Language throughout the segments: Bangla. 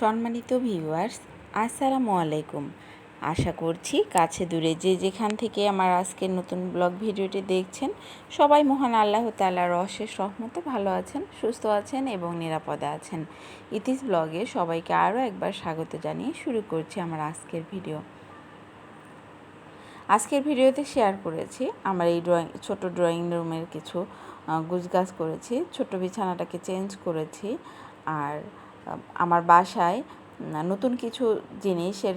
সম্মানিত ভিউয়ার্স, আসসালামু আলাইকুম। আশা করছি কাছে দূরে যে যেখান থেকে আমার আজকের নতুন ব্লগ ভিডিওটি দেখছেন, সবাই মহান আল্লাহ তাল্লাহর অশেষ রহমতে ভালো আছেন, সুস্থ আছেন এবং নিরাপদে আছেন। ইতিস ব্লগে সবাইকে আরও একবার স্বাগত জানিয়ে শুরু করছি আমার আজকের ভিডিও। আজকের ভিডিওতে শেয়ার করেছি, আমার এই ড্রয়িং, ছোট ড্রয়িং রুমের কিছু গুজগাছ করেছি, ছোট বিছানাটাকে চেঞ্জ করেছি, আর আমার বাসায় নতুন কিছু জিনিসের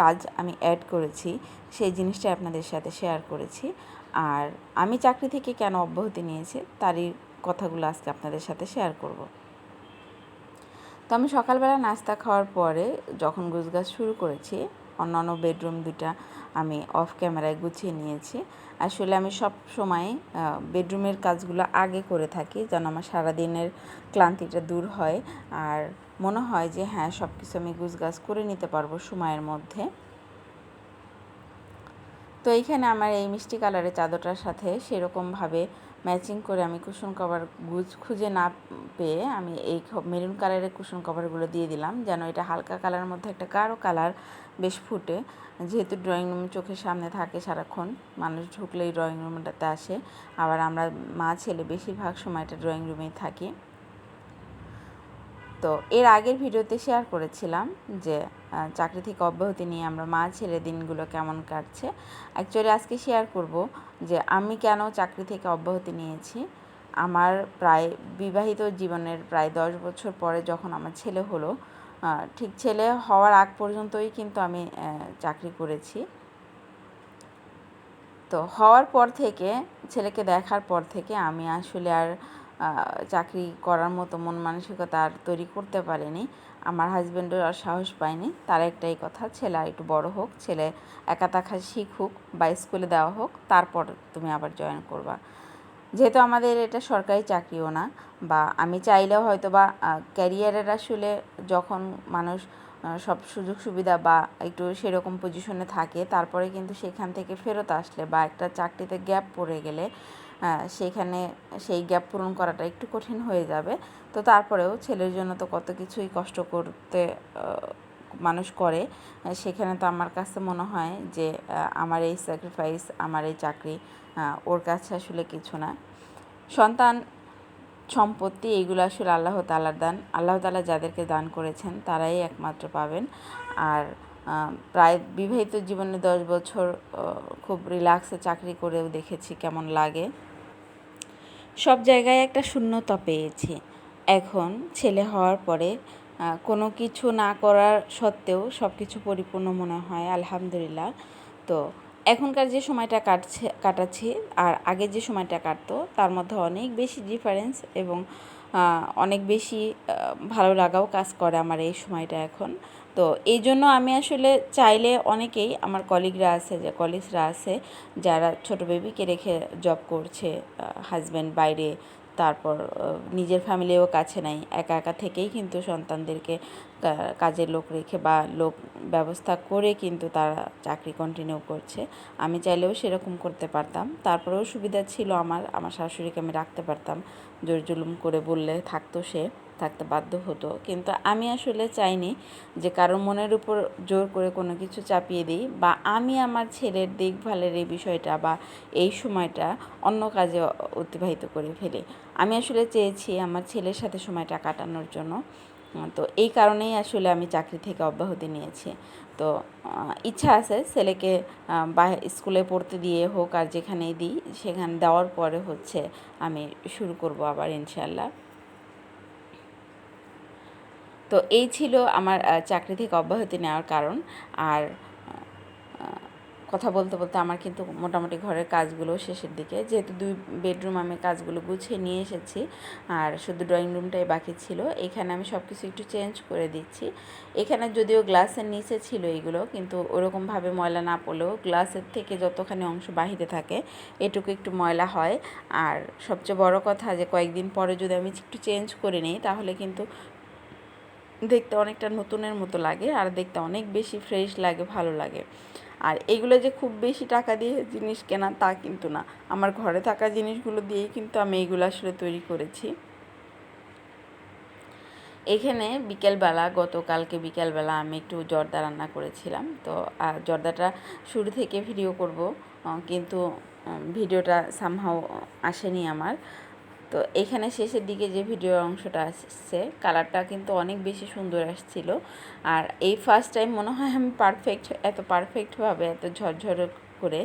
কাজ আমি অ্যাড করেছি, সেই জিনিসটা আপনাদের সাথে শেয়ার করেছি। আর আমি চাকরি থেকে কেন অব্যাহতি নিয়েছি, তারই কথাগুলো আজকে আপনাদের সাথে শেয়ার করব। তো আমি সকালবেলা নাস্তা খাওয়ার পরে যখন গুজগাছ শুরু করেছি অন্যান্য বেডরুম দুটা আমি অফ ক্যামেরায় গুছিয়ে নিয়েছি। আসলে আমি সব সময় বেডরুমের কাজগুলো আগে করে থাকি যেন আমার সারাদিনের ক্লান্তিটা দূর হয়। আর মনে হয় যে হ্যাঁ সব কিছু আমি গুছগাছ করে নিতে পারব সময়ের মধ্যে। তো এইখানে আমার এই মিষ্টি কালারের চাদরটার সাথে সেরকমভাবে ম্যাচিং করে আমি কুশন কভার গুজ খুঁজে না পেয়ে আমি এই মেরুন কালারের কুশন কভারগুলো দিয়ে দিলাম, যেন এটা হালকা কালারের মধ্যে একটা কারও কালার বেশ ফুটে। যেহেতু ড্রয়িং রুম চোখের সামনে থাকে সারাক্ষণ, মানুষ ঢুকলেই ড্রয়িং রুমটাতে আসে। আবার আমরা মা ছেলে বেশিরভাগ সময় এটা ড্রয়িং রুমেই থাকি। তো এর আগের ভিডিওতে শেয়ার করেছিলাম যে চাকরি থেকে অব্যাহতি নিয়ে আমরা মা ছেলে দিনগুলো কেমন কাটছে। অ্যাকচুয়ালি আজকে শেয়ার করব যে, আমি কেন চাকরি থেকে অব্যাহতি নিয়েছি। আমার প্রায় বিবাহিত জীবনের প্রায় দশ বছর পরে যখন আমার ছেলে হলো ঠিক ছেলে হওয়ার আগ পর্যন্তই কিন্তু আমি চাকরি করেছি। তো হওয়ার পর থেকে, ছেলেকে দেখার পর থেকে আমি আসলে আর চাকরি করার মতো মন মানসিকতা আর তৈরি করতে পারেনি। আমার হাজব্যান্ডও আর সাহস পায়নি। তার একটাই কথা, ছেলে একটু বড় হোক, ছেলে একা তাকা শিখুক, বা স্কুলে দেওয়া হোক, তারপর তুমি আবার জয়েন করবা। যেহেতু আমাদের এটা সরকারি চাকরিও না, বা আমি চাইলেও হয়তো বা ক্যারিয়ারের আসলে যখন মানুষ সব সুযোগ সুবিধা বা একটু সেরকম পজিশনে থাকে, তারপরে কিন্তু সেখান থেকে ফেরত আসলে বা একটা চাকরিতে গ্যাপ পড়ে গেলে সেখানে সেই গ্যাপ পূরণ করাটা একটু কঠিন হয়ে যাবে। তো তারপরেও ছেলের জন্য তো কত কিছুই কষ্ট করতে মানুষ করে। সেখানে তো আমার কাছে মনে হয় যে আমার এই স্যাক্রিফাইস আমার এই চাকরি ওর কাছে আসলে কিছু না। সন্তান সম্পত্তি এইগুলো আসলে আল্লাহ তালার দান। আল্লাহ তালা যাদেরকে দান করেছেন তারাই একমাত্র পাবেন। আর প্রায় বিবাহিত জীবনে দশ বছর খুব রিল্যাক্সে চাকরি করেও দেখেছি কেমন লাগে। সব জায়গায় একটা শূন্যতা পেয়েছি। এখন ছেলে হওয়ার পরে কোনো কিছু না করার সত্ত্বেও সব কিছু পরিপূর্ণ মনে হয়, আলহামদুলিল্লাহ। তো এখনকার যে সময়টা কাটছে, কাটাচ্ছি আর আগে যে সময়টা কাটতো, তার মধ্যে অনেক বেশি ডিফারেন্স এবং অনেক বেশি ভালো লাগাও কাজ করে আমার এই সময়টা এখন। তো এই জন্য আমি আসলে চাইলে অনেকেই আমার কলিগরা আছে, যে কলিগসরা আছে, যারা ছোট বেবিকে রেখে জব করছে হাজব্যান্ড বাইরে, তারপর নিজের ফ্যামিলিও কাছে নাই, একা একা থেকেই কিন্তু সন্তানদেরকে কাজের লোক রেখে বা লোক ব্যবস্থা করে কিন্তু তারা চাকরি কন্টিনিউ করছে। আমি চাইলেও সেরকম করতে পারতাম। তারপরেও সুবিধা ছিল আমার আমার শাশুড়িকে আমি রাখতে পারতাম। জোর জুলুম করে বললে থাকতো সে। থাকতে বাধ্য হতো। কিন্তু আমি আসলে চাইনি যে কারোর মনের উপর জোর করে কোনো কিছু চাপিয়ে দিই বা আমি আমার ছেলের দেখভালের এই বিষয়টা বা এই সময়টা অন্য কাজে অতিবাহিত করে ফেলি। আমি আসলে চেয়েছি আমার ছেলের সাথে সময়টা কাটানোর জন্য। তো এই কারণেই আসলে আমি চাকরি থেকে অব্যাহতি নিয়েছি। তো ইচ্ছা আছে ছেলেকে বা স্কুলে পড়তে দিয়ে হোক আর যেখানেই দিই সেখানে দেওয়ার পরে হচ্ছে আমি শুরু করব আবার ইনশাল্লাহ তো এই ছিল আমার চাকরি থেকে অব্যাহতি নেওয়ার কারণ। আর কথা বলতে বলতে আমার কিন্তু মোটামুটি ঘরের কাজগুলো শেষের দিকে। যেহেতু দুই বেডরুম আমি কাজগুলো গুছিয়ে নিয়ে এসেছি, আর শুধু ড্রয়িং রুমটাই বাকি ছিল, এখানে আমি সব কিছু একটু চেঞ্জ করে দিচ্ছি। এখানে যদিও গ্লাসের নিচে ছিল এগুলো, কিন্তু ওরকমভাবে ময়লা না পড়লেও গ্লাসের থেকে যতখানি অংশ বাহিরে থাকে, এটুকু একটু ময়লা হয়। আর সবচেয়ে বড় কথা যে কয়েকদিন পরে যদি আমি একটু চেঞ্জ করে নিই, তাহলে কিন্তু দেখতে অনেকটা নতুনের মতো লাগে আর দেখতে অনেক বেশি ফ্রেশ লাগে, ভালো লাগে। আর এগুলো যে খুব বেশি টাকা দিয়ে জিনিস কেনা তা কিন্তু না। আমার ঘরে থাকা জিনিসগুলো দিয়েই কিন্তু আমি এইগুলো আসলে তৈরি করেছি। এখানে বিকেলবেলা, গতকালকে বিকেলবেলা আমি একটু জর্দা রান্না করেছিলাম। তো জর্দাটা শুরু থেকে ভিডিও করব কিন্তু ভিডিওটা সামহাও আসেনি আমার। তো এখানে শেষের দিকে যে ভিডিও অংশটা আসছে কালারটা কিন্তু অনেক বেশি সুন্দর আসছিল। আর এই ফার্স্ট টাইম মনে হয় আমি পারফেক্ট এত পারফেক্টভাবে এত ঝরঝর করে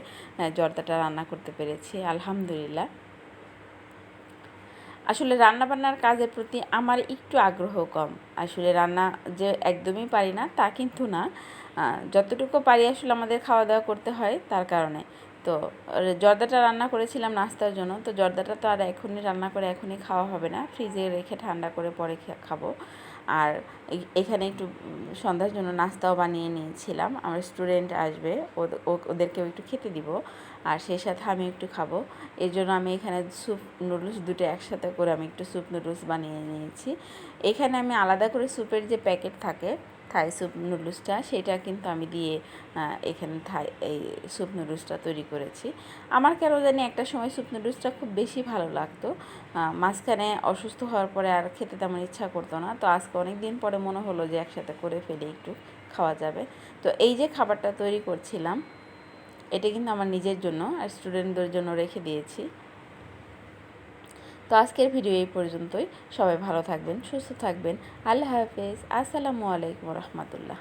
জর্দাটা রান্না করতে পেরেছি, আলহামদুলিল্লাহ। আসলে রান্না বান্নার কাজের প্রতি আমার একটু আগ্রহ কম। আসলে রান্না যে একদমই পারি না, তা কিন্তু না। যতটুকু পারি আসলে আমাদের খাওয়া দাওয়া করতে হয় তার কারণে। তো জর্দাটা রান্না করেছিলাম নাস্তার জন্য, তো জর্দাটা তো আর এখনই রান্না করে এখনই খাওয়া হবে না। ফ্রিজে রেখে ঠান্ডা করে পরে খাব। আর এখানে একটু সন্ধ্যার জন্য নাস্তাও বানিয়ে নিয়েছিলাম। আমার স্টুডেন্ট আসবে ওদেরকেও একটু খেতে দিব, আর সেই সাথে আমি একটু খাব। এর জন্য আমি এখানে স্যুপ নুডলস দুটো একসাথে করে আমি একটু স্যুপ নুডলস বানিয়ে নিয়েছি। এখানে আমি আলাদা করে স্যুপের যে প্যাকেট থাকে থাই স্যুপ নুডলসটা, সেটা কিন্তু আমি দিয়ে এখানে থাই, এই স্যুপ নুডলসটা তৈরি করেছি। আমার কেন জানি একটা সময় স্যুপ নুডলসটা খুব বেশি ভালো লাগতো। মাঝখানে অসুস্থ হওয়ার পরে আর খেতে তেমন ইচ্ছা করতো না। তো আজকে অনেক দিন পরে মনে হলো যে একসাথে করে ফেলে, একটু খাওয়া যাবে। তো এই যে খাবারটা তৈরি করছিলাম, এটা কিন্তু আমার নিজের জন্য আর স্টুডেন্টদের জন্য রেখে দিয়েছি। তো আজকের ভিডিও এই পর্যন্তই। সবাই ভালো থাকবেন, সুস্থ থাকবেন। আল্লাহ হাফেজ। আসসালামু আলাইকুম রহমতুল্লাহ।